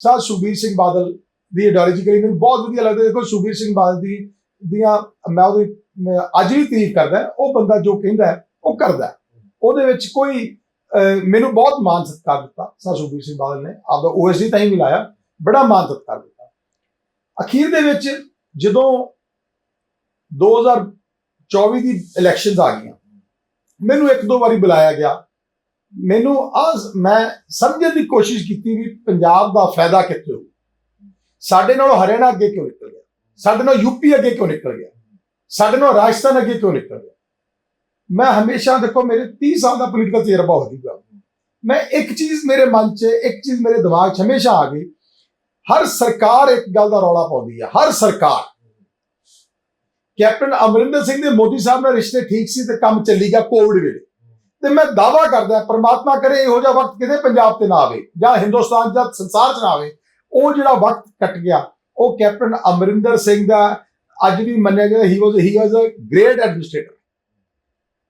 Sir, Sukhbir Singh Badal ਦੀ ideologically ਮੈਨੂੰ ਬਹੁਤ ਵਧੀਆ ਲੱਗਦਾ ਦੇਖੋ, ਸੁਖਬੀਰ ਸਿੰਘ ਬਾਦਲ ਦੀ ਦੀਆਂ ਮੈਂ ਉਹਦੀ ਅੱਜ ਵੀ ਤਾਰੀਫ ਕਰਦਾ ਉਹ ਬੰਦਾ ਜੋ ਕਹਿੰਦਾ ਉਹ ਕਰਦਾ ਉਹਦੇ ਵਿੱਚ ਕੋਈ ਮੈਨੂੰ ਬਹੁਤ ਮਾਨ ਸਤਿਕਾਰ ਦਿੱਤਾ ਸਰ ਸੁਖਬੀਰ ਸਿੰਘ ਬਾਦਲ ਨੇ। ਆਪਦਾ ਓਐਸਡੀ ਤਾਂ ਹੀ ਮਿਲਾਇਆ ਬੜਾ ਮਾਨ ਸਤਿਕਾਰ ਦਿੱਤਾ। ਅਖੀਰ ਦੇ ਵਿੱਚ ਜਦੋਂ 2024 ਦੀ ਇਲੈਕਸ਼ਨਸ ਆ ਗਈਆਂ, ਮੈਨੂੰ ਇੱਕ ਦੋ ਵਾਰੀ ਬੁਲਾਇਆ ਗਿਆ। ਮੈਨੂੰ ਆਹ ਮੈਂ ਸਮਝਣ ਦੀ ਕੋਸ਼ਿਸ਼ ਕੀਤੀ ਵੀ ਪੰਜਾਬ ਦਾ ਫਾਇਦਾ ਕਿੱਥੇ ਹੋਊ? ਸਾਡੇ ਨਾਲੋਂ ਹਰਿਆਣਾ ਅੱਗੇ ਕਿਉਂ ਨਿਕਲ ਗਿਆ? ਸਾਡੇ ਨਾਲ ਯੂਪੀ ਅੱਗੇ ਕਿਉਂ ਨਿਕਲ ਗਿਆ? ਸਾਡੇ ਨਾਲ ਰਾਜਸਥਾਨ ਅੱਗੇ ਕਿਉਂ ਨਿਕਲ ਗਿਆ? ਮੈਂ ਹਮੇਸ਼ਾ ਦੇਖੋ, ਮੇਰੇ 30 ਸਾਲ ਦਾ ਪੋਲੀਟੀਕਲ ਤਜਰਬਾ ਹੋ ਜੂਗਾ ਮੈਂ ਇੱਕ ਚੀਜ਼ ਮੇਰੇ ਮਨ 'ਚ, ਇੱਕ ਚੀਜ਼ ਮੇਰੇ ਦਿਮਾਗ 'ਚ ਹਮੇਸ਼ਾ ਆ ਗਈ। ਹਰ ਸਰਕਾਰ ਇੱਕ ਗੱਲ ਦਾ ਰੌਲਾ ਪਾਉਂਦੀ ਹੈ ਹਰ ਸਰਕਾਰ। ਕੈਪਟਨ ਅਮਰਿੰਦਰ ਸਿੰਘ ਦੇ ਮੋਦੀ ਸਾਹਿਬ ਨਾਲ ਰਿਸ਼ਤੇ ਠੀਕ ਸੀ ਤੇ ਕੰਮ ਚੱਲੀ ਗਿਆ ਕੋਵਿਡ ਵੇਲੇ। ਤੇ ਮੈਂ ਦਾਵਾ ਕਰਦਾ ਪ੍ਰਮਾਤਮਾ ਕਰੇ ਇਹੋ ਜਿਹਾ ਵਕਤ ਕਿਤੇ ਪੰਜਾਬ ਤੇ ਨਾ ਆਵੇ ਜਾਂ ਹਿੰਦੁਸਤਾਨ ਜਾਂ ਸੰਸਾਰ 'ਚ ਨਾ ਆਵੇ। ਉਹ ਜਿਹੜਾ ਵਕਤ ਕੱਟ ਗਿਆ, ਉਹ ਕੈਪਟਨ ਅਮਰਿੰਦਰ ਸਿੰਘ ਦਾ ਅੱਜ ਵੀ ਮੰਨਿਆ ਜਾਂਦਾ ਹੀ ਵਾਸ ਹੀ ਵਾਸ ਅ ਗ੍ਰੇਟ ਐਡਮਿਨਿਸਟ੍ਰੇਟਰ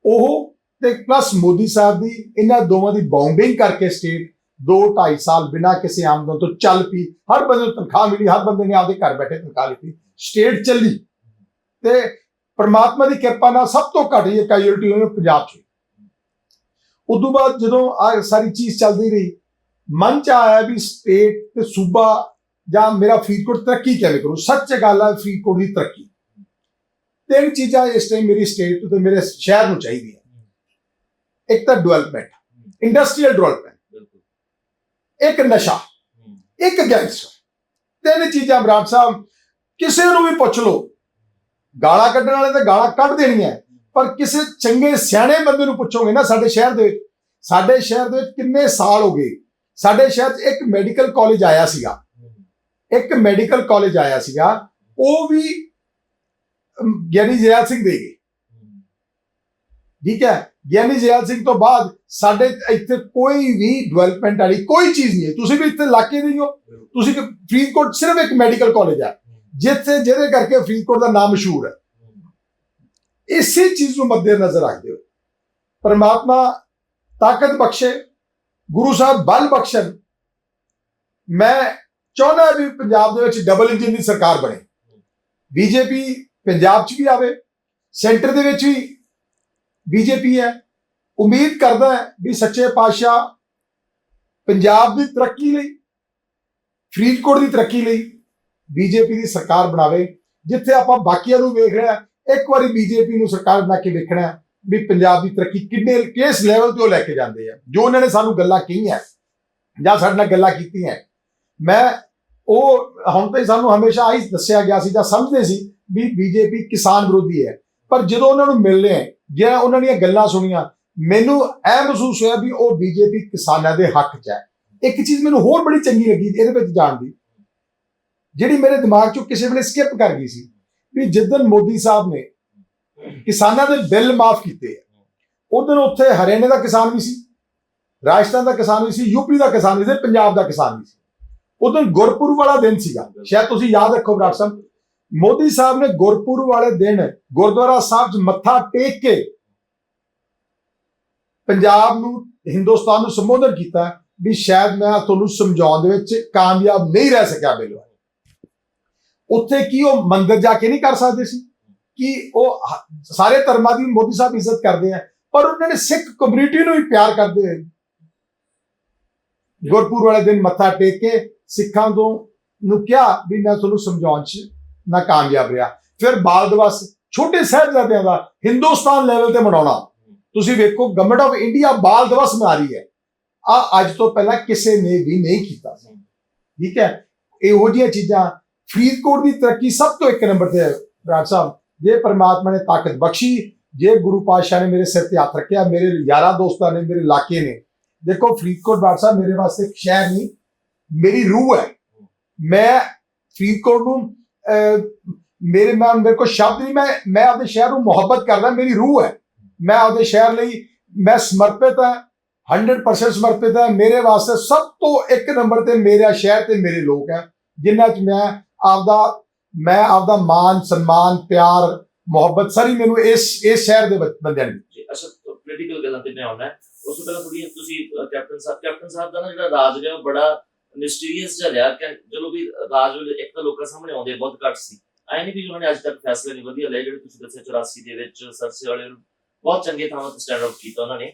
ਉਹ ਤੇ ਪਲੱਸ ਮੋਦੀ ਸਾਹਿਬ ਦੀ, ਇਹਨਾਂ ਦੋਵਾਂ ਦੀ ਬਾਉਂਡਿੰਗ ਕਰਕੇ ਸਟੇਟ 2 2.5 ਸਾਲ ਬਿਨਾਂ ਕਿਸੇ ਆਮਦਨ ਤੋਂ ਚੱਲ ਪਈ। ਹਰ ਬੰਦੇ ਨੂੰ ਤਨਖਾਹ ਮਿਲੀ, ਹਰ ਬੰਦੇ ਨੇ ਆਪਦੇ ਘਰ ਬੈਠੇ ਤਨਖਾਹ ਲਈ ਸਟੇਟ ਚੱਲੀ। ਤੇ ਪਰਮਾਤਮਾ ਦੀ ਕਿਰਪਾ ਨਾਲ ਸਭ ਤੋਂ ਘੱਟ ਇਹ ਕੈਜੂਅਲਟੀ ਹੋਈ ਪੰਜਾਬ 'ਚ। ਉਦੋਂ ਬਾਅਦ ਜਦੋਂ ਆ ਸਾਰੀ ਚੀਜ਼ ਚੱਲਦੀ ਰਹੀ ਮਨ ਚ ਆਇਆ ਵੀ ਸਟੇਟ ਤੇ ਸੂਬਾ ਜਾਂ ਮੇਰਾ ਫਰੀਦਕੋਟ ਤਰੱਕੀ ਕਿਵੇਂ ਕਰੂ? ਸੱਚ ਗੱਲ ਹੈ ਫਰੀਦਕੋਟ ਦੀ ਤਰੱਕੀ। ਤਿੰਨ ਚੀਜ਼ਾਂ ਇਸ ਟਾਈਮ ਮੇਰੀ ਸਟੇਟ ਤੇ ਮੇਰੇ ਸ਼ਹਿਰ ਨੂੰ ਚਾਹੀਦੀਆਂ। ਇੱਕ ਤਾਂ ਡਿਵੈਲਪਮੈਂਟ ਇੰਡਸਟਰੀਅਲ ਡਿਵੈਲਪਮੈਂਟ ਇੱਕ ਨਸ਼ਾ ਇੱਕ ਗੈਂਗਸਟਰ ਤਿੰਨ ਚੀਜ਼ਾਂ ਬਰਾੜ ਸਾਹਿਬ ਕਿਸੇ ਨੂੰ ਵੀ ਪੁੱਛ ਲਓ। ਗਾਲਾਂ ਕੱਢਣ ਵਾਲੇ ਤਾਂ ਗਾਲਾਂ ਕੱਢ ਦੇਣੀਆਂ। ਪਰ ਕਿਸੇ ਚੰਗੇ ਸਿਆਣੇ ਬੰਦੇ ਨੂੰ ਪੁੱਛੋਗੇ ਨਾ ਸਾਡੇ ਸ਼ਹਿਰ ਦੇ ਸਾਡੇ ਸ਼ਹਿਰ ਦੇ ਕਿੰਨੇ ਸਾਲ ਹੋ ਗਏ? ਸਾਡੇ ਸ਼ਹਿਰ 'ਚ ਇੱਕ ਮੈਡੀਕਲ ਕਾਲਜ ਆਇਆ ਸੀਗਾ। ਇੱਕ ਮੈਡੀਕਲ ਕਾਲਜ ਆਇਆ ਸੀਗਾ। ਉਹ ਵੀ ਗਿਆਨੀ ਜੈਲ ਸਿੰਘ ਦੇ ਗਏ। ਠੀਕ ਹੈ? ਗਿਆਨੀ ਜੈਲ ਸਿੰਘ ਤੋਂ ਬਾਅਦ ਸਾਡੇ ਇੱਥੇ ਕੋਈ ਵੀ ਡਿਵੈਲਪਮੈਂਟ ਵਾਲੀ ਕੋਈ ਚੀਜ਼ ਨਹੀਂ ਹੈ। ਤੁਸੀਂ ਵੀ ਇੱਥੇ ਇਲਾਕੇ ਦੇ ਹੋ ਤੁਸੀਂ ਫਰੀਦਕੋਟ ਸਿਰਫ ਇੱਕ ਮੈਡੀਕਲ ਕਾਲਜ ਹੈ। ਜਿੱਥੇ ਜਿਹਦੇ ਕਰਕੇ ਫਰੀਦਕੋਟ ਦਾ ਨਾਮ ਮਸ਼ਹੂਰ ਹੈ। ਇਸੇ ਚੀਜ਼ ਨੂੰ ਮੱਦੇਨਜ਼ਰ ਰੱਖਦੇ ਹੋ। ਪਰਮਾਤਮਾ ਤਾਕਤ ਬਖਸ਼ੇ, ਗੁਰੂ ਸਾਹਿਬ ਬਲ ਬਖਸ਼ਣ। ਮੈਂ ਚਾਹੁੰਦਾ ਵੀ ਪੰਜਾਬ ਦੇ ਵਿੱਚ ਡਬਲ ਇੰਜਨ ਦੀ ਸਰਕਾਰ ਬਣੇ। ਬੀਜੇਪੀ ਪੰਜਾਬ 'ਚ ਵੀ ਆਵੇ, ਸੈਂਟਰ ਦੇ ਵਿੱਚ ਵੀ ਬੀਜੇਪੀ ਹੈ। ਉਮੀਦ ਕਰਦਾ ਹੈ ਵੀ ਸੱਚੇ ਪਾਤਸ਼ਾਹ ਪੰਜਾਬ ਦੀ ਤਰੱਕੀ ਲਈ, ਫਰੀਦਕੋਟ ਦੀ ਤਰੱਕੀ ਲਈ ਬੀਜੇਪੀ ਦੀ ਸਰਕਾਰ ਬਣਾਵੇ, ਜਿੱਥੇ ਆਪਾਂ ਬਾਕੀਆਂ ਨੂੰ ਵੇਖ ਰਿਹਾ ਇੱਕ ਵਾਰੀ ਬੀਜੇਪੀ ਨੂੰ ਸਰਕਾਰ ਬਣਾ ਕੇ ਵੇਖਣਾ ਵੀ ਪੰਜਾਬ ਦੀ ਤਰੱਕੀ ਕਿੰਨੇ ਕਿਸ ਲੈਵਲ ਤੇ ਉਹ ਲੈ ਕੇ ਜਾਂਦੇ ਆ। ਜੋ ਉਹਨਾਂ ਨੇ ਸਾਨੂੰ ਗੱਲਾਂ ਕਹੀਆਂ ਜਾਂ ਸਾਡੇ ਨਾਲ ਗੱਲਾਂ ਕੀਤੀਆਂ ਮੈਂ ਉਹ ਹੁਣ ਤਾਂ ਸਾਨੂੰ ਹਮੇਸ਼ਾ ਆਹੀ ਦੱਸਿਆ ਗਿਆ ਸੀ ਜਾਂ ਸਮਝਦੇ ਸੀ ਵੀ ਬੀਜੇਪੀ ਕਿਸਾਨ ਵਿਰੋਧੀ ਹੈ। ਪਰ ਜਦੋਂ ਉਹਨਾਂ ਨੂੰ ਮਿਲਨੇ ਆ ਜਾਂ ਉਹਨਾਂ ਦੀਆਂ ਗੱਲਾਂ ਸੁਣੀਆਂ, ਮੈਨੂੰ ਇਹ ਮਹਿਸੂਸ ਹੋਇਆ ਵੀ ਉਹ ਬੀਜੇਪੀ ਕਿਸਾਨਾਂ ਦੇ ਹੱਕ 'ਚ ਹੈ। ਇੱਕ ਚੀਜ਼ ਮੈਨੂੰ ਹੋਰ ਬੜੀ ਚੰਗੀ ਲੱਗੀ ਇਹਦੇ ਵਿੱਚ ਜਾਣ ਦੀ। ਜਿਹੜੀ ਮੇਰੇ ਦਿਮਾਗ 'ਚੋਂ ਕਿਸੇ ਵੇਲੇ ਸਕਿਪ ਕਰ ਗਈ ਸੀ। ਵੀ ਜਿੱਦਨ ਮੋਦੀ ਸਾਹਿਬ ਨੇ ਕਿਸਾਨਾਂ ਦੇ ਬਿੱਲ ਮਾਫ ਕੀਤੇ ਆ ਉਦੋਂ ਉੱਥੇ ਹਰਿਆਣੇ ਦਾ ਕਿਸਾਨ ਵੀ ਸੀ, ਰਾਜਸਥਾਨ ਦਾ ਕਿਸਾਨ ਵੀ ਸੀ ਯੂਪੀ ਦਾ ਕਿਸਾਨ ਵੀ ਸੀ, ਪੰਜਾਬ ਦਾ ਕਿਸਾਨ ਵੀ ਸੀ। ਉਦੋਂ ਗੁਰਪੁਰਬ ਵਾਲਾ ਦਿਨ ਸੀਗਾ, ਸ਼ਾਇਦ ਤੁਸੀਂ ਯਾਦ ਰੱਖੋ ਬਰਾੜ ਸਾਹਿਬ, ਮੋਦੀ ਸਾਹਿਬ ਨੇ ਗੁਰਪੁਰਬ ਵਾਲੇ ਦਿਨ ਗੁਰਦੁਆਰਾ ਸਾਹਿਬ 'ਚ ਮੱਥਾ ਟੇਕ ਕੇ ਪੰਜਾਬ ਨੂੰ, ਹਿੰਦੁਸਤਾਨ ਨੂੰ ਸੰਬੋਧਨ ਕੀਤਾ ਵੀ ਸ਼ਾਇਦ ਮੈਂ ਤੁਹਾਨੂੰ ਸਮਝਾਉਣ ਦੇ ਵਿੱਚ ਕਾਮਯਾਬ ਨਹੀਂ ਰਹਿ ਸਕਿਆ ਬਿਲਵਾ ਉੱਥੇ ਕੀ ਉਹ ਮੰਦਿਰ ਜਾ ਕੇ ਨਹੀਂ ਕਰ ਸਕਦੇ ਸੀ? ਕਿ ਉਹ ਸਾਰੇ ਧਰਮਾਂ ਦੀ ਮੋਦੀ ਸਾਹਿਬ ਇੱਜ਼ਤ ਕਰਦੇ ਆ, ਪਰ ਉਹਨਾਂ ਨੇ ਸਿੱਖ ਕਮਿਊਨਿਟੀ ਨੂੰ ਵੀ ਪਿਆਰ ਕਰਦੇ ਹੋਏ ਗੁਰਪੁਰ ਵਾਲੇ ਦਿਨ ਮੱਥਾ ਟੇਕ ਕੇ ਸਿੱਖਾਂ ਤੋਂ ਨੂੰ ਕਿਹਾ ਵੀ ਮੈਂ ਤੁਹਾਨੂੰ ਸਮਝਾਉਣ 'ਚ ਨਾ ਕਾਮਯਾਬ ਰਿਹਾ। ਫਿਰ ਬਾਲ ਦਿਵਸ ਛੋਟੇ ਸਾਹਿਬਜ਼ਾਦਿਆਂ ਦਾ ਹਿੰਦੁਸਤਾਨ ਲੈਵਲ ਤੇ ਮਨਾਉਣਾ। ਤੁਸੀਂ ਵੇਖੋ ਗਵਰਨਮੈਂਟ ਆਫ ਇੰਡੀਆ ਬਾਲ ਦਿਵਸ ਮਨਾ ਰਹੀ ਹੈ। ਆ ਅੱਜ ਤੋਂ ਪਹਿਲਾਂ ਕਿਸੇ ਨੇ ਵੀ ਨਹੀਂ ਕੀਤਾ। ਸੀ ਠੀਕ ਹੈ? ਇਹੋ ਜਿਹੀਆਂ ਚੀਜ਼ਾਂ ਫਰੀਦਕੋਟ ਦੀ ਤਰੱਕੀ ਸਭ ਤੋਂ ਇੱਕ ਨੰਬਰ ਤੇ ਹੈ, ਰਾਜ ਸਾਹਿਬ। ਜੇ ਪਰਮਾਤਮਾ ਨੇ ਤਾਕਤ ਬਖਸ਼ੀ, ਜੇ ਗੁਰੂ ਪਾਤਸ਼ਾਹ ਨੇ ਮੇਰੇ ਸਿਰ ਤੇ ਹੱਥ ਰੱਖਿਆ, ਮੇਰੇ ਯਾਰਾਂ ਦੋਸਤਾਂ ਨੇ, ਮੇਰੇ ਇਲਾਕੇ ਨੇ। ਦੇਖੋ, ਫਰੀਦਕੋਟ ਰਾਜ ਸਾਹਿਬ ਮੇਰੇ ਵਾਸਤੇ ਇੱਕ ਸ਼ਹਿਰ ਨਹੀਂ, ਮੇਰੀ ਰੂਹ ਹੈ। ਮੈਂ ਫਰੀਦਕੋਟ ਨੂੰ ਮੇਰੇ, ਮੈਂ ਮੇਰੇ ਕੋਲ ਸ਼ਬਦ ਨਹੀਂ, ਮੈਂ ਮੈਂ ਆਪਦੇ ਸ਼ਹਿਰ ਨੂੰ ਮੁਹੱਬਤ ਕਰਦਾ, ਮੇਰੀ ਰੂਹ ਹੈ। ਮੈਂ ਆਪਦੇ ਸ਼ਹਿਰ ਲਈ, ਮੈਂ ਸਮਰਪਿਤ ਹਾਂ 100% ਸਮਰਪਿਤ ਹਾਂ। ਮੇਰੇ ਵਾਸਤੇ ਸਭ ਤੋਂ ਇੱਕ ਨੰਬਰ ਤੇ ਮੇਰਾ ਸ਼ਹਿਰ ਤੇ ਮੇਰੇ ਲੋਕ ਹੈ। ਜਿਨ੍ਹਾਂ 'ਚ ਮੈਂ ਆਪਦਾ, ਮੈਂ ਆਪਦਾ ਮਾਨ ਸਨਮਾਨ, ਪਿਆਰ, ਮੁਹੱਬਤ ਸਾਰੀ ਮੈਨੂੰ ਇਸ ਇਸ ਸ਼ਹਿਰ ਦੇ ਬੰਦਿਆਂ ਨੇ ਜੀ, ਅੱਛਾ ਪੋਲੀਟੀਕਲ ਗੱਲਾਂ ਤੇ ਮੈਂ ਆਉਣਾ ਉਸ ਤੋਂ ਪਹਿਲਾਂ ਥੋੜੀ ਤੁਸੀਂ ਕੈਪਟਨ ਸਾਹਿਬ ਕੈਪਟਨ ਸਾਹਿਬ ਦਾ ਨਾ ਜਿਹੜਾ ਰਾਜ ਰਿਹਾ, ਉਹ ਬੜਾ ਮਿਸਟੀਰੀਅਸ ਜਿਹਾ ਰਿਹਾ ਕਿ ਚਲੋ ਵੀ ਰਾਜ ਵੇਲੇ ਇੱਕ ਤਾਂ ਲੋਕਾਂ ਸਾਹਮਣੇ ਆਉਂਦੇ ਬਹੁਤ ਘੱਟ ਸੀ। ਐ ਨਹੀਂ ਵੀ ਉਹਨਾਂ ਨੇ ਅੱਜ ਤੱਕ ਫੈਸਲੇ ਨਹੀਂ ਵਧੀਆ ਲਏ, ਜਿਹੜੇ ਤੁਸੀਂ ਦੱਸਿਆ 84 ਦੇ ਵਿੱਚ ਸਰਸੇ ਵਾਲੇ ਨੂੰ ਬਹੁਤ ਚੰਗੇ ਥਾਵਾਂ ਤੇ ਸਟੈਂਡ ਆਊਟ ਕੀਤਾ ਉਹਨਾਂ ਨੇ।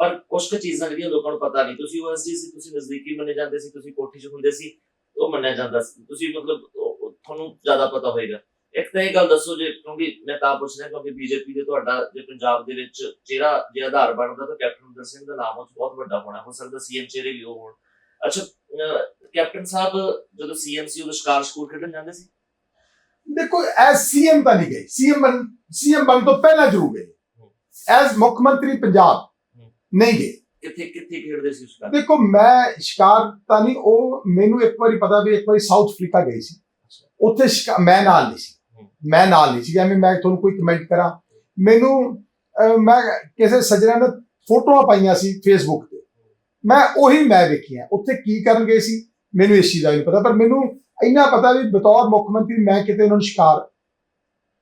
ਪਰ ਕੁਝ ਕੁ ਚੀਜ਼ਾਂ ਜਿਹੜੀਆਂ ਲੋਕਾਂ ਨੂੰ ਪਤਾ ਨਹੀਂ, ਤੁਸੀਂ ਓਐਸਡੀ ਸੀ, ਤੁਸੀਂ ਨਜ਼ਦੀਕੀ ਮੰਨੇ ਜਾਂਦੇ ਸੀ, ਤੁਸੀਂ ਕੋਠੀ 'ਚ ਹੁੰਦੇ ਸੀ ਉਹ ਮੰਨਿਆ ਜਾਂਦਾ ਸੀ। ਤੁਸੀਂ ਮਤਲਬ ਉਹ- ਉਹ ਤੁਹਾਨੂੰ ਜ਼ਿਆਦਾ ਪਤਾ ਹੋਏਗਾ। ਇੱਕ ਤਾਂ ਇਹ ਗੱਲ ਦੱਸੋ ਜੇ ਕਿਉਂਕਿ ਮੈਂ ਤਾਂ ਪੁੱਛ ਰਿਹਾ ਕਿਉਂਕਿ ਬੀਜੇਪੀ ਦੇ ਤੁਹਾਡਾ ਜੇ ਪੰਜਾਬ ਦੇ ਵਿੱਚ ਚਿਹਰਾ ਜੇ ਆਧਾਰ ਬਣਦਾ ਤਾਂ ਕੈਪਟਨ ਅਮਰਿੰਦਰ ਸਿੰਘ ਦਾ ਨਾਮ ਉਹ ਬਹੁਤ ਵੱਡਾ ਹੋਣਾ। ਹੋ ਸਕਦਾ ਸੀਐਮ ਚਿਹਰੇ ਵੀ ਉਹ ਹੋਣ। ਅੱਛਾ ਕੈਪਟਨ ਸਾਹਿਬ ਜਦੋਂ ਸੀਐਮ ਸੀ ਉਦੋਂ ਸ਼ਿਕਾਰ ਸਕੂਲ ਖੇਡਣ ਜਾਂਦੇ ਸੀ? ਦੇਖੋ ਐਸ ਸੀਐਮ ਤਾਂ ਨਹੀਂ ਗਏ। ਸੀਐਮ ਬਣ ਸੀਐਮ ਬਣ ਤੋਂ ਪਹਿਲਾਂ ਜ਼ਰੂਰ ਗਏ। ਐਸ ਮੁੱਖ ਮੰਤਰੀ ਪੰਜਾਬ ਨਹੀਂ ਗਏ। ਕਿੱਥੇ ਕਿੱਥੇ ਖੇਡਦੇ ਸੀ ਸ਼ਿਕਾਰ ਦੇਖੋ ਮੈਂ ਸ਼ਿਕਾਰ ਤਾਂ ਨਹੀਂ ਉਹ ਮੈਨੂੰ ਇੱਕ ਵਾਰੀ ਪਤਾ ਵੀ ਇੱਕ ਵਾਰੀ ਸਾਊਥ ਅਫਰੀਕਾ ਗਈ ਸੀ। ਉੱਥੇ ਮੈਂ ਨਾਲ ਨਹੀਂ ਸੀ। ਮੈਂ ਨਾਲ ਨਹੀਂ ਸੀ। ਐਵੇਂ ਮੈਂ ਤੁਹਾਨੂੰ ਕੋਈ ਕਮੈਂਟ ਕਰਾਂ। ਮੈਨੂੰ ਮੈਂ ਕਿਸੇ ਸੱਜਣਾ ਨੇ ਫੋਟੋਆਂ ਪਾਈਆਂ ਸੀ ਫੇਸਬੁੱਕ ਤੇ। ਮੈਂ ਉਹੀ ਮੈਂ ਵੇਖੀਆਂ। ਉੱਥੇ ਕੀ ਕਰਨ ਗਏ ਸੀ ਮੈਨੂੰ ਇਸ ਚੀਜ਼ ਦਾ ਨਹੀਂ ਪਤਾ। ਪਰ ਮੈਨੂੰ ਇੰਨਾ ਪਤਾ ਵੀ ਬਤੌਰ ਮੁੱਖ ਮੰਤਰੀ ਮੈਂ ਕਿਤੇ ਉਹਨਾਂ ਨੂੰ ਸ਼ਿਕਾਰ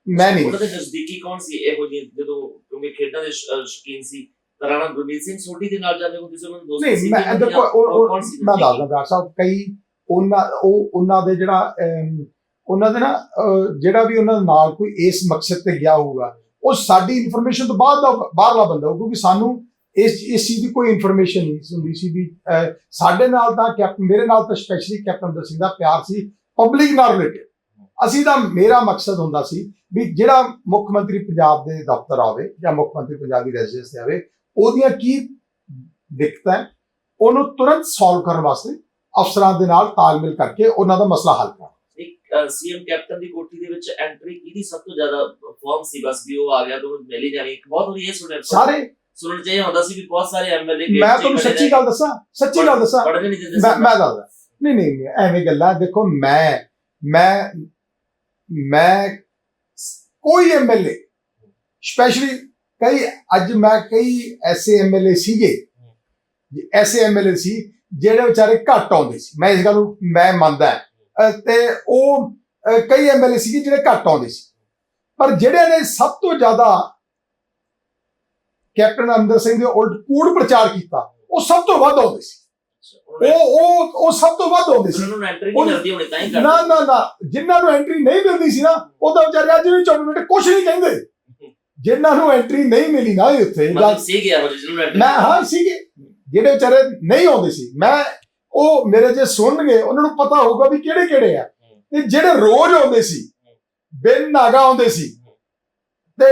ਮੈਂ ਨਹੀਂ ਉਹਨਾਂ ਦੇ ਨਜ਼ਦੀਕੀ ਕੌਣ ਸੀ? ਇਹੋ ਜਿਹੇ ਜਦੋਂ ਕਿਉਂਕਿ ਖੇਡਾਂ ਦੇ ਸ਼ੌਕੀਨ ਸੀ। ਰਾਣਾ ਗੁਰਮੀਤ ਸਿੰਘ ਸੋਢੀ ਦੇ ਨਾਲ ਜਾਂਦੇ ਹੁੰਦੇ ਸੀ ਉਹਨਾਂ ਦੇ ਦੋਸਤ ਨਹੀਂ ਸੀ ਮੈਂ ਜਾਂ ਦੇਖੋ ਉਹ- ਹੋਰ ਉਹ- ਕੌਣ ਸੀ ਮੈਂ ਨਜ਼ਦੀਕੀ? ਦੱਸਦਾ ਡਾਕਟਰ ਸਾਹਿਬ ਕਈ ਉਹਨਾਂ ਉਹ ਉਹਨਾਂ ਦੇ ਜਿਹੜਾ ਅਮ, ਉਹਨਾਂ ਦੇ ਨਾ ਅਹ, ਜਿਹੜਾ ਵੀ ਉਹਨਾਂ ਦੇ ਨਾਲ ਕੋਈ ਇਸ ਮਕਸਦ ਤੇ ਗਿਆ ਹੋਊਗਾ ਉਹ ਸਾਡੀ ਇਨਫੋਰਮੇਸ਼ਨ ਤੋਂ ਬਾਅਦ ਦਾ ਬਾਹਰਲਾ ਬੰਦਾ ਹੋਊ ਕਿਉਂਕਿ ਸਾਨੂੰ ਇਸ ਇਸ ਚੀਜ਼ ਦੀ ਕੋਈ ਇਨਫੋਰਮੇਸ਼ਨ ਨਹੀਂ ਸੀ ਹੁੰਦੀ ਸੀ ਵੀ ਅਹ, ਸਾਡੇ ਨਾਲ ਤਾਂ ਕੈਪਟਨ ਮੇਰੇ ਨਾਲ ਤਾਂ ਸਪੈਸ਼ਲੀ ਕੈਪਟਨ ਅਮਰਿੰਦਰ ਸਿੰਘ ਦਾ ਪਿਆਰ ਸੀ ਪਬਲਿਕ ਨਾਲ ਰਿਲੇਟਡ ਅਸੀਂ ਤਾਂ ਮੇਰਾ ਮਕਸਦ ਹੁੰਦਾ ਸੀ ਵੀ ਜਿਹੜਾ ਮੁੱਖ ਮੰਤਰੀ ਪੰਜਾਬ ਦੇ ਦਫ਼ਤਰ ਆਵੇ ਜਾਂ ਮੁੱਖ ਮੰਤਰੀ ਪੰਜਾਬ ਦੀ ਰੈਜ਼ੀਡੈਂਸ ਤੇ ਆਵੇ ਉਹਦੀਆਂ ਕੀ ਦਿੱਕਤਾਂ ਉਹਨੂੰ ਤੁਰੰਤ ਸੋਲਵ ਕਰਨ ਵਾਸਤੇ ਅਫਸਰਾਂ ਦੇ ਨਾਲ ਤਾਲਮੇਲ ਕਰਕੇ ਉਹਨਾਂ ਦਾ ਮਸਲਾ ਹੱਲ ਕਰਨਾ ਇੱਕ ਸੀਐਮ ਕੈਪਟਨ ਦੀ ਕੋਠੀ ਦੇ ਵਿੱਚ ਐਂਟਰੀ ਕਿਹਦੀ ਸਭ ਤੋਂ ਜ਼ਿਆਦਾ ਫਾਰਮ ਸੀ? ਬਸ ਵੀ ਉਹ ਆ ਗਿਆ ਤਾਂ ਉਹਨੂੰ ਮਿਲ ਹੀ ਜਾਣੀ। ਇੱਕ ਬਹੁਤ ਵਾਰੀ ਇਹ ਸੁਣਿਆ ਸਾਰੇ ਸੁਣਨ ਚ ਇਹ ਹੁੰਦਾ ਸੀ ਵੀ ਬਹੁਤ ਸਾਰੇ ਐਮਐਲਏ ਮੈਂ ਤੁਹਾਨੂੰ ਸੱਚੀ ਗੱਲ ਦੱਸਾਂ ਸੱਚੀ ਗੱਲ ਦੱਸਾਂ। ਪੜ੍ਹਨ ਨਹੀਂ ਦਿੰਦੇ ਮੈਂ ਸੀ। ਮੈਂ ਦੱਸਦਾ। ਨਹੀਂ ਨਹੀਂ ਨਹੀਂ, ਐਵੇਂ ਗੱਲਾਂ ਦੇਖੋ ਮੈਂ ਮੈਂ ਮੈਂ ਕੋਈ ਐਮਐਲਏ ਸਪੈਸ਼ਲੀ ਕਈ ਅੱਜ ਮੈਂ ਕਈ ਐਸੇ ਐਮਐਲਏ ਸੀਗੇ ਐਸੇ ਐਮਐਲਏ ਸੀ ਜਿਹੜੇ ਵਿਚਾਰੇ ਘੱਟ ਆਉਂਦੇ ਸੀ। ਮੈਂ ਇਸ ਗੱਲ ਨੂੰ ਮੈਂ ਮੰਨਦਾ ਤੇ ਉਹ ਕਈ ਐਮਐਲਏ ਸੀਗੇ ਜਿਹੜੇ ਘੱਟ ਆਉਂਦੇ ਸੀ। ਪਰ ਜਿਹੜੇ ਨੇ ਸਭ ਤੋਂ ਜ਼ਿਆਦਾ ਕੈਪਟਨ ਅਮਰਿੰਦਰ ਸਿੰਘ ਦੇ ਉਲਟ ਕੂੜ ਪ੍ਰਚਾਰ ਕੀਤਾ ਉਹ ਸਭ ਤੋਂ ਵੱਧ ਆਉਂਦੇ ਸੀ। ਉਹ ਉਹ ਉਹ ਸਭ ਤੋਂ ਵੱਧ ਆਉਂਦੇ ਸੀ। ਉਹਨਾਂ ਨੂੰ ਐਂਟਰੀ ਨਹੀਂ ਮਿਲਦੀ ਹੋਣੀ ਤਾਂ ਹੀ ਕਰਦੇ। ਨਾ ਨਾ ਨਾ ਜਿਨ੍ਹਾਂ ਨੂੰ ਐਂਟਰੀ ਨਹੀਂ ਮਿਲਦੀ ਸੀ ਨਾ ਉਹ ਤਾਂ ਵਿਚਾਰੇ ਅੱਜ ਵੀ 24 ਮਿੰਟ ਕੁਝ ਨਹੀਂ ਕਹਿੰਦੇ। ਜਿਨ੍ਹਾਂ ਨੂੰ ਐਂਟਰੀ ਨਹੀਂ ਮਿਲੀ ਨਾ ਉੱਥੇ ਮਤਲਬ ਸੀ ਗਿਆ ਉਹ ਜਿਹਨੂੰ entry ਮੈਂ ਹਾਂ ਸੀਗੇ। ਜਿਹੜੇ ਵਿਚਾਰੇ ਨਹੀਂ ਆਉਂਦੇ ਸੀ। ਮੈਂ ਉਹ ਮੇਰੇ ਜੇ ਸੁਣਨਗੇ ਉਹਨਾਂ ਨੂੰ ਪਤਾ ਹੋਊਗਾ ਵੀ ਕਿਹੜੇ ਕਿਹੜੇ ਆ। ਤੇ ਜਿਹੜੇ ਰੋਜ਼ ਆਉਂਦੇ ਸੀ ਬਿਨ ਨਾਗਾ ਆਉਂਦੇ ਸੀ ਤੇ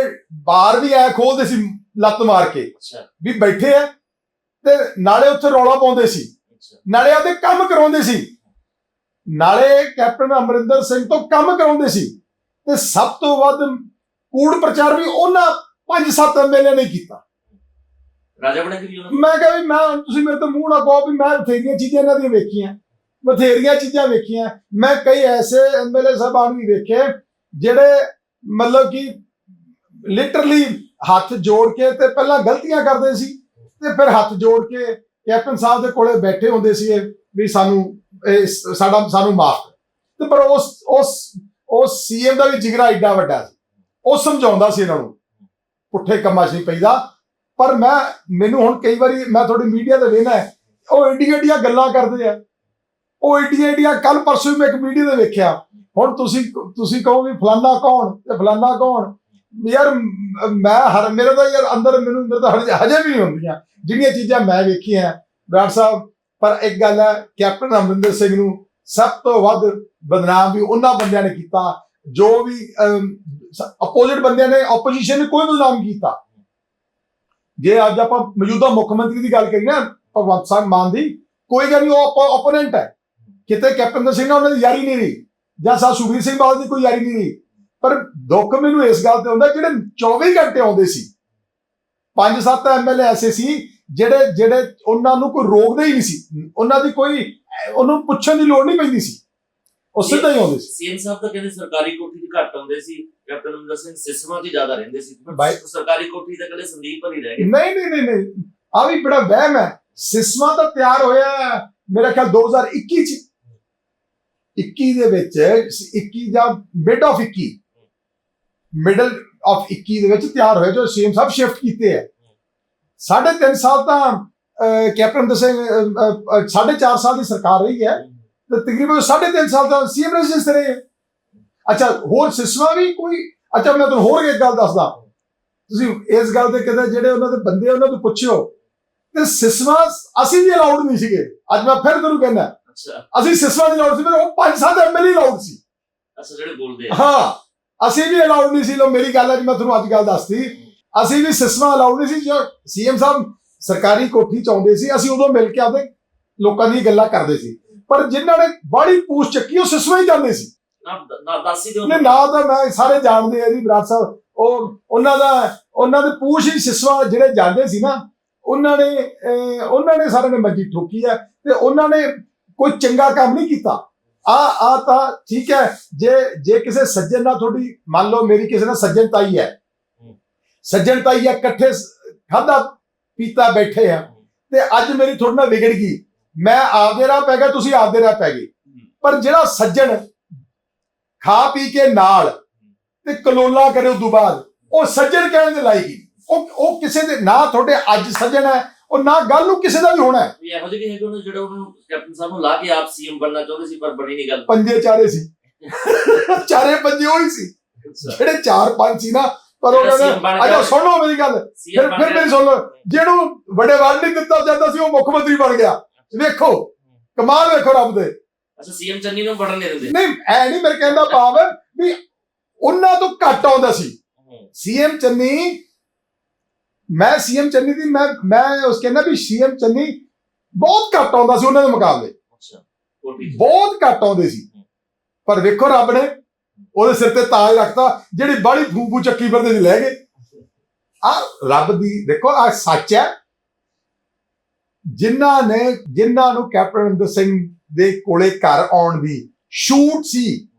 ਬਾਹਰ ਵੀ ਐ ਖੋਲਦੇ ਸੀ ਲੱਤ ਮਾਰ ਕੇ ਅੱਛਾ। ਵੀ ਬੈਠੇ ਆ ਤੇ ਨਾਲੇ ਉੱਥੇ ਰੌਲਾ ਪਾਉਂਦੇ ਸੀ। ਨਾਲੇ ਆਪਦੇ ਕੰਮ ਕਰਾਉਂਦੇ ਸੀ। ਨਾਲੇ ਕੈਪਟਨ ਅਮਰਿੰਦਰ ਸਿੰਘ ਤੋਂ ਕੰਮ ਕਰਾਉਂਦੇ ਸੀ। ਤੇ ਸਭ ਤੋਂ ਵੱਧ ਕੂੜ ਪ੍ਰਚਾਰ ਵੀ ਉਹਨਾਂ ਪੰਜ ਸੱਤ ਐਮਐਲਏ ਨੇ ਕੀਤਾ। ਰਾਜਾ ਬਣੇ ਵੀ ਉਹਨਾਂ ਮੈਂ ਕਿਹਾ ਵੀ ਮੈਂ ਤੁਸੀਂ ਮੇਰੇ ਤੋਂ ਮੂੰਹ ਨਾ ਕਹੋ ਵੀ ਮੈਂ ਬਥੇਰੀਆਂ ਚੀਜ਼ਾਂ ਇਹਨਾਂ ਦੀਆਂ ਵੇਖੀਆਂ। ਬਥੇਰੀਆਂ ਚੀਜ਼ਾਂ ਵੇਖੀਆਂ। ਮੈਂ ਕਈ ਐਸੇ ਐਮਐਲਏ ਸਾਹਿਬਾਨ ਵੀ ਵੇਖੇ ਜਿਹੜੇ ਮਤਲਬ ਕਿ ਲਿਟਰਲੀ ਹੱਥ ਜੋੜ ਕੇ ਤੇ ਪਹਿਲਾਂ ਗਲਤੀਆਂ ਕਰਦੇ ਸੀ ਤੇ ਫਿਰ ਹੱਥ ਜੋੜ ਕੇ ਕੈਪਟਨ ਸਾਹਿਬ ਦੇ ਕੋਲੇ ਬੈਠੇ ਹੁੰਦੇ ਸੀ ਵੀ ਸਾਨੂੰ ਸਾਡਾ ਸਾਨੂੰ ਮਾਫ ਤੇ ਪਰ ਉਸ ਉਸ ਉਸ ਸੀਐਮ ਦਾ ਵੀ ਜਿਗਰਾ ਏਡਾ ਵੱਡਾ ਸੀ। ਉਹ ਸਮਝਾਉਂਦਾ ਸੀ ਇਹਨਾਂ ਨੂੰ, ਪੁੱਠੇ ਕੰਮਾਂ 'ਚ ਨਹੀਂ ਪਈਦਾ। ਪਰ ਮੈਂ, ਮੈਨੂੰ ਹੁਣ ਕਈ ਵਾਰੀ ਮੈਂ ਤੁਹਾਡੀ ਮੀਡੀਆ ਤੇ ਵੇਖਣਾ ਹੈ, ਉਹ ਏਡੀਆਂ ਏਡੀਆਂ ਗੱਲਾਂ ਕਰਦੇ ਆ। ਉਹ ਏਡੀਆਂ ਏਡੀਆਂ ਕੱਲ ਪਰਸੋਂ ਮੈਂ ਇੱਕ ਵੀਡੀਓ ਤੇ ਵੇਖਿਆ। ਹੁਣ ਤੁਸੀਂ ਤੁਸੀਂ ਕਹੋ ਵੀ ਫਲਾਨਾ ਕੌਣ ਤੇ ਫਲਾਨਾ ਕੌਣ? ਯਾਰ, ਮੈਂ ਹਰ, ਮੇਰੇ ਤਾਂ ਯਾਰ ਅੰਦਰ ਮੈਨੂੰ, ਮੇਰੇ ਤਾਂ ਹਜੇ ਹਜੇ ਵੀ ਨਹੀਂ ਹੁੰਦੀਆਂ। ਜਿਹੜੀਆਂ ਚੀਜ਼ਾਂ ਮੈਂ ਵੇਖੀਆਂ, ਡਾਕਟਰ ਸਾਹਿਬ, ਪਰ ਇੱਕ ਗੱਲ ਹੈ, ਕੈਪਟਨ ਅਮਰਿੰਦਰ ਸਿੰਘ ਨੂੰ ਸਭ ਤੋਂ ਵੱਧ ਬਦਨਾਮ ਵੀ ਉਹਨਾਂ ਬੰਦਿਆਂ ਨੇ ਕੀਤਾ। ਜੋ ਵੀ ਅਪੋਜ਼ਿਟ ਬੰਦਿਆਂ ਨੇ ਆਪੋਜੀਸ਼ਨ ਨੇ ਕੋਈ ਬਦਨਾਮ ਕੀਤਾ। ਜੇ ਅੱਜ ਆਪਾਂ ਮੌਜੂਦਾ ਮੁੱਖ ਮੰਤਰੀ ਦੀ ਗੱਲ ਕਰੀਏ ਨਾ, ਭਗਵੰਤ ਸਿੰਘ ਮਾਨ ਦੀ, ਕੋਈ ਗੱਲ ਨਹੀਂ, ਉਹ ਓਪੋਨੈਂਟ ਹੈ। ਕਿਤੇ ਕੈਪਟਨ ਸਿੰਘ ਨਾਲ ਉਹਨਾਂ ਦੀ ਯਾਰੀ ਨਹੀਂ ਰਹੀ। ਜਾਂ ਸਾ ਸੁਖਬੀਰ ਸਿੰਘ ਬਾਦਲ ਦੀ ਕੋਈ ਯਾਰੀ ਨਹੀਂ ਰਹੀ। ਪਰ ਦੁੱਖ ਮੈਨੂੰ ਇਸ ਗੱਲ ਤੇ ਹੁੰਦਾ ਜਿਹੜੇ 24 ਘੰਟੇ ਆਉਂਦੇ ਸੀ। ਪੰਜ ਸੱਤ ਐਮਐਲਏ ਐਸੇ ਸੀ, ਜਿਹੜੇ ਜਿਹੜੇ ਉਹਨਾਂ ਨੂੰ ਕੋਈ ਰੋਕਦਾ ਹੀ ਨਹੀਂ ਸੀ। ਉਹਨਾਂ ਦੀ ਕੋਈ, ਉਹਨੂੰ ਪੁੱਛਣ ਦੀ ਲੋੜ ਨਹੀਂ ਪੈਂਦੀ ਸੀ। ਉਹ ਸਿੱਧਾ ਹੀ ਆਉਂਦੇ ਸੀ। ਸੀਐਮ ਸਾਹਿਬ ਤਾਂ ਕਹਿੰਦੇ ਸਰਕਾਰੀ ਕੋਠੀ 'ਚ ਘੱਟ ਆਉਂਦੇ ਸੀ ਕੈਪਟਨ ਅਮਰਿੰਦਰ ਸਿੰਘ ਸਿਸਮਾ 'ਚ ਹੀ ਜ਼ਿਆਦਾ ਰਹਿੰਦੇ ਸੀ। ਸਰਕਾਰੀ ਕੋਠੀ ਤਾਂ ਕੱਲੇ ਸੰਦੀਪ ਭਰੀ ਰਹਿ ਗਏ ਨਹੀਂ ਨਹੀਂ ਨਹੀਂ ਨਹੀਂ। ਆ ਵੀ ਬੜਾ ਵਹਿਮ ਹੈ। ਸਿਸਮਾ ਤਾਂ ਤਿਆਰ ਹੋਇਆ ਹੈ, ਮੇਰਾ ਖਿਆਲ 2021 ਚ। 21 ਦੇ ਵਿੱਚ 21 ਜਾਂ ਮਿਡ ਆਫ 21 ਮਿਡਲ ਆਫ 21 ਦੇ ਵਿੱਚ ਤਿਆਰ ਹੋਇਆ ਜੋ ਸੀਐਮ ਸਾਹਿਬ ਸ਼ਿਫਟ ਕੀਤੇ ਹੈ। ਸਾਢੇ ਤਿੰਨ ਸਾਲ ਤਾਂ ਕੈਪਟਨ ਸਿੰਘ ਸਾਢੇ ਚਾਰ ਸਾਲ ਦੀ ਸਰਕਾਰ ਰਹੀ ਹੈ। ਤੇ ਤਕਰੀਬਨ 3.5 ਸਾਲ ਦਾ ਸੀਐਮ ਰੈਜ਼ੀਡੈਂਸ ਤੇ ਰਹੇ। ਅੱਛਾ ਹੋਰ ਸਿਸਵਾ ਵੀ ਕੋਈ? ਅੱਛਾ ਮੈਂ ਤੁਹਾਨੂੰ ਹੋਰ ਇੱਕ ਗੱਲ ਦੱਸਦਾ। ਤੁਸੀਂ ਇਸ ਗੱਲ ਤੇ ਕਿਤੇ ਜਿਹੜੇ ਉਹਨਾਂ ਦੇ ਬੰਦੇ ਉਹਨਾਂ ਤੋਂ ਪੁੱਛਿਓ। ਤੇ ਸਿਸਵਾ ਅਸੀਂ ਵੀ ਅਲਾਉਡ ਨਹੀਂ ਸੀਗੇ। ਅੱਜ ਮੈਂ ਫਿਰ ਤੁਹਾਨੂੰ ਕਹਿੰਦਾ ਅੱਛਾ। ਅਸੀਂ ਸਿਸਵਾ ਦੀ ਅਲਾਉਡ ਸੀ ਪਰ ਉਹ ਪੰਜ ਸੱਤ ਐਮਐਲਏ ਅਲਾਉਡ ਸੀ। ਅੱਛਾ ਜਿਹੜੇ ਬੋਲਦੇ ਆ। ਹਾਂ ਅਸੀਂ ਵੀ ਅਲਾਉਡ ਨਹੀਂ ਸੀ। ਲੋ ਮੇਰੀ ਗੱਲ ਹੈ ਜੀ ਮੈਂ ਤੁਹਾਨੂੰ ਅੱਜ ਗੱਲ ਦੱਸਤੀ ਅਸੀਂ ਵੀ ਸਿਸਵਾ ਅਲਾਉਡ ਨਹੀਂ ਸੀ ਜੋ ਸੀਐਮ ਸਾਹਿਬ ਸਰਕਾਰੀ ਕੋਠੀ ਚ ਆਉਂਦੇ ਸੀ ਅਸੀਂ ਉਦੋਂ ਮਿਲ ਕੇ ਆਪਦੇ ਲੋਕਾਂ ਦੀ ਗੱਲਾਂ ਕਰਦੇ ਸੀ। ਪਰ ਜਿਨ੍ਹਾਂ ਨੇ ਬਾੜੀ ਪੂਛ ਚੱਕੀ ਉਹ ਸਿਸਵਾ ਹੀ ਜਾਂਦੇ ਸੀ। ਨਾ ਨਾ ਦੱਸ ਹੀ ਦਿਓ ਨੇ ਨਾ ਤਾਂ ਮੈਂ ਸਾਰੇ ਜਾਣਦੇ ਆ ਜੀ ਬਰਾੜ ਸਾਹਿਬ ਉਹ ਉਹਨਾਂ ਦਾ ਉਹਨਾਂ ਦੇ ਪੂਛ ਹੀ ਸਿਸਵਾ ਜਿਹੜੇ ਜਾਂਦੇ ਸੀ ਨਾ ਉਹਨਾਂ ਨੇ ਅਹ, ਉਹਨਾਂ ਨੇ ਸਾਰਿਆਂ ਨੇ ਮੰਜੀ ਠੋਕੀ ਹੈ ਤੇ ਉਹਨਾਂ ਨੇ ਕੋਈ ਚੰਗਾ ਕੰਮ ਨਹੀਂ ਕੀਤਾ। ਆ ਆ ਤਾਂ ਠੀਕ ਹੈ ਜੇ ਜੇ ਕਿਸੇ ਸੱਜਣ ਨਾਲ ਤੁਹਾਡੀ ਮੰਨ ਲਓ ਮੇਰੀ ਕਿਸੇ ਨਾਲ ਸੱਜਣ ਤਾਈ ਹੈ। ਸੱਜਣ ਤਾਈ ਹੈ ਇਕੱਠੇ ਖਾਦਾ ਪੀਤਾ ਬੈਠੇ ਆ ਤੇ ਅੱਜ ਮੇਰੀ ਤੁਹਾਡੇ ਨਾਲ ਵਿਗੜ ਗਈ। ਮੈਂ ਆਪਦੇ ਰਾਹ ਪੈ ਗਿਆ ਤੁਸੀਂ ਆਪਦੇ ਰਾਹ ਪੈ ਗਏ। ਪਰ ਜਿਹੜਾ ਸੱਜਣ ਖਾ ਪੀ ਕੇ ਨਾਲ ਤੇ ਕਲੋਲਾ ਕਰੇ ਉਦੋਂ ਬਾਅਦ ਉਹ ਸੱਜਣ ਕਹਿਣ ਦੇ ਲਾਇਕ ਹੀ ਉਹ ਉਹ ਕਿਸੇ ਦੇ ਨਾ ਤੁਹਾਡੇ ਅੱਜ ਸੱਜਣ ਹੈ ਉਹ ਨਾ ਗੱਲ ਨੂੰ ਕਿਸੇ ਦਾ ਵੀ ਹੋਣਾ ਹੈ। ਵੀ ਇਹੋ ਜਿਹੇ ਵੀ ਹੈਗੇ ਉਹਨਾਂ ਜਿਹੜੇ ਉਹਨੂੰ ਕੈਪਟਨ ਸਾਹਿਬ ਨੂੰ ਲਾ ਕੇ ਆਪ ਸੀਐਮ ਬਣਨਾ ਚਾਹੁੰਦੇ ਸੀ ਪਰ ਬਣੀ ਨਹੀਂ ਗੱਲ। ਪੰਜੇ ਚਾਰੇ ਸੀ। ਚਾਰੇ ਪੰਜੇ ਉਹੀ ਸੀ। ਜਿਹੜੇ ਚਾਰ ਪੰਜ ਸੀ ਨਾ ਪਰ ਉਹ ਕਹਿੰਦੇ ਅਜਾ। ਸੁਣੋ ਮੇਰੀ ਗੱਲ। ਫਿਰ ਫਿਰ ਮੇਰੀ ਸੁਣ ਲਓ। ਜਿਹਨੂੰ ਵੱਡੇ ਵਾਰ ਨਹੀਂ ਦਿੱਤਾ ਜਾਂਦਾ ਸੀ ਉਹ ਮੁੱਖ ਮੰਤਰੀ ਬਣ ਗਿਆ। ਵੇਖੋ ਕਮਾਲ ਵੇਖੋ ਰੱਬ ਦੇ। ਅੱਛਾ ਸੀਐਮ ਚੰਨੀ ਨੂੰ ਪੜਨ ਨਹੀਂ ਦਿੰਦੇ। ਨਹੀਂ ਐ ਨਹੀਂ ਮੇਰੇ ਕਹਿੰਦਾ ਭਾਵ ਵੀ ਉਹਨਾਂ ਤੋਂ ਘੱਟ ਆਉਂਦਾ ਸੀ। ਸੀਐਮ ਚੰਨੀ ਮੈਂ ਸੀਐਮ ਚੰਨੀ ਦੀ ਮੈਂ ਮੈਂ ਉਸ ਕਹਿੰਦਾ ਵੀ ਸੀਐਮ ਚੰਨੀ ਬਹੁਤ ਘੱਟ ਆਉਂਦਾ ਸੀ ਉਹਨਾਂ ਦੇ ਮੁਕਾਬਲੇ। ਬਹੁਤ ਘੱਟ ਆਉਂਦੇ ਸੀ। ਪਰ ਵੇਖੋ ਰੱਬ ਨੇ ਉਹਦੇ ਸਿਰ ਤੇ ਤਾਜ ਰੱਖਤਾ ਜਿਹੜੀ ਬਾੜੀ ਫੂਫੂ ਚੱਕੀ ਫਿਰਦੇ ਸੀ ਲੈ ਗਏ। ਆ ਰੱਬ ਦੀ ਦੇਖੋ ਆ ਸੱਚ ਹੈ ਜਿਨ੍ਹਾਂ ਨੇ ਜਿਨ੍ਹਾਂ ਨੂੰ ਕੈਪਟਨ ਅਮਰਿੰਦਰ ਸਿੰਘ ਦੇ ਕੋਲੇ ਘਰ ਆਉਣ ਦੀ ਛੂਟ ਸੀ